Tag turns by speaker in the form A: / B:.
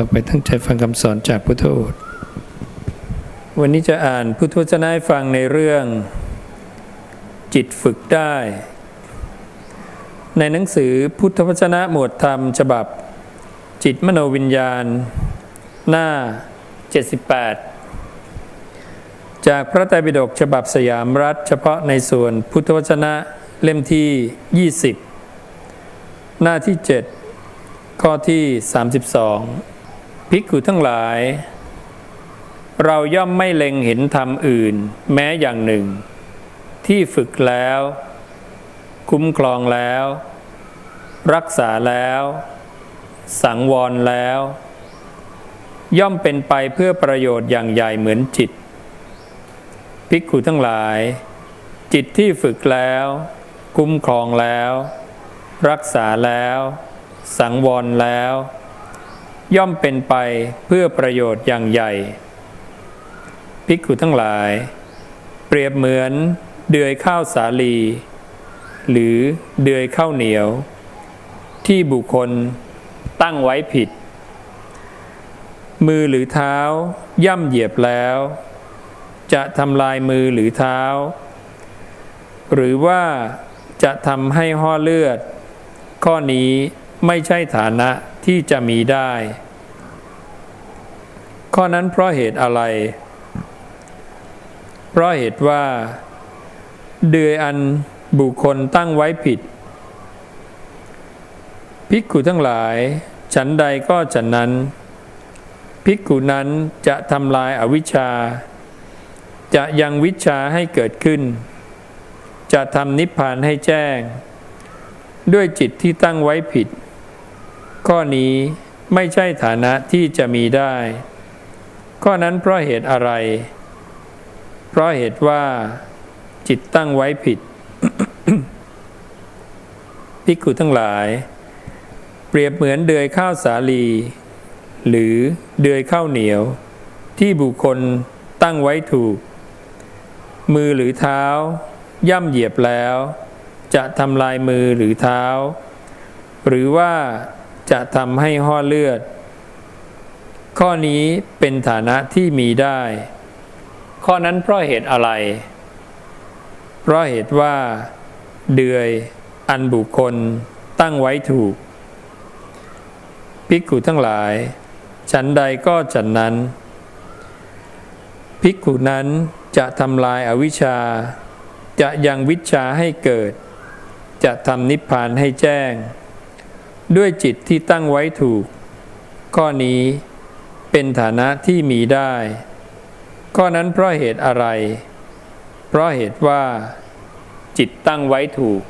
A: ต่อไปตั้งใจฟังคำสอนจากพุทธโอษฐ์วันนี้จะอ่านพุทธวจนะให้ฟังในเรื่อง จิตฝึกได้ ในหนังสือพุทธวจนะหมวดธรรมฉบับ จิตมโนวิญญาณ หน้า 78 จากพระไตรปิฎกฉบับสยามรัฐ เฉพาะในส่วนพุทธวจนะเล่มที่ 20 หน้าที่ 7 ข้อที่ 32 ภิกขุทั้งหลาย เราย่อมไม่เล็งเห็นธรรมอื่น แม้อย่างหนึ่ง ที่ฝึกแล้ว คุ้มครองแล้ว รักษาแล้ว สังวรแล้ว ย่อมเป็นไปเพื่อประโยชน์อย่างใหญ่เหมือนจิต ภิกขุทั้งหลาย จิตที่ฝึกแล้ว คุ้มครองแล้ว รักษาแล้ว สังวรแล้ว ย่อมเป็นไปเพื่อประโยชน์อย่างใหญ่ ภิกขุทั้งหลาย เปรียบเหมือนเดือยข้าวสาลี หรือเดือยข้าวเหนียว ที่บุคคลตั้งไว้ผิด มือหรือเท้าย่ำเหยียบแล้ว จะทำลายมือหรือเท้า หรือว่าจะทำให้ห่อเลือด ข้อนี้ไม่ใช่ฐานะ ที่จะมีได้ ข้อนั้นเพราะเหตุอะไร เพราะเหตุว่า เดือยอันบุคคลตั้งไว้ผิด ภิกขุทั้งหลาย ฉันใดก็ฉันนั้น ภิกขุนั้นจะทำลายอาวิชชา จะยังวิชาให้เกิดขึ้น จะทำนิพพานให้แจ้ง ด้วยจิตที่ตั้งไว้ผิด ข้อนี้ไม่ใช่ฐานะที่จะมีได้ ข้อนั้นเพราะเหตุอะไร เพราะเหตุว่า จิตตั้งไว้ผิดภิกขุทั้งหลาย เปรียบเหมือนเดือยข้าวสาลี หรือเดือยข้าวเหนียว ที่บุคคลตั้งไว้ถูก มือหรือเท้า ย่ำเหยียบแล้ว จะทำลายมือหรือเท้า หรือว่า จะทำให้ห่อเลือด ข้อนี้เป็นฐานะที่มีได้ ข้อนั้นเพราะเหตุอะไร เพราะเหตุว่า เดือยอันบุคคลตั้งไว้ถูก ภิกขุทั้งหลาย ฉันใดก็ฉันนั้น ภิกขุนั้นจะทำลายอาวิชชา จะยังวิชาให้เกิด จะทำนิพพานให้แจ้ง ด้วยจิตที่ตั้งไว้ถูก ข้อนี้เป็นฐานะที่มีได้ ข้อนั้นเพราะเหตุอะไร เพราะเหตุว่า จิตตั้งไว้ถูก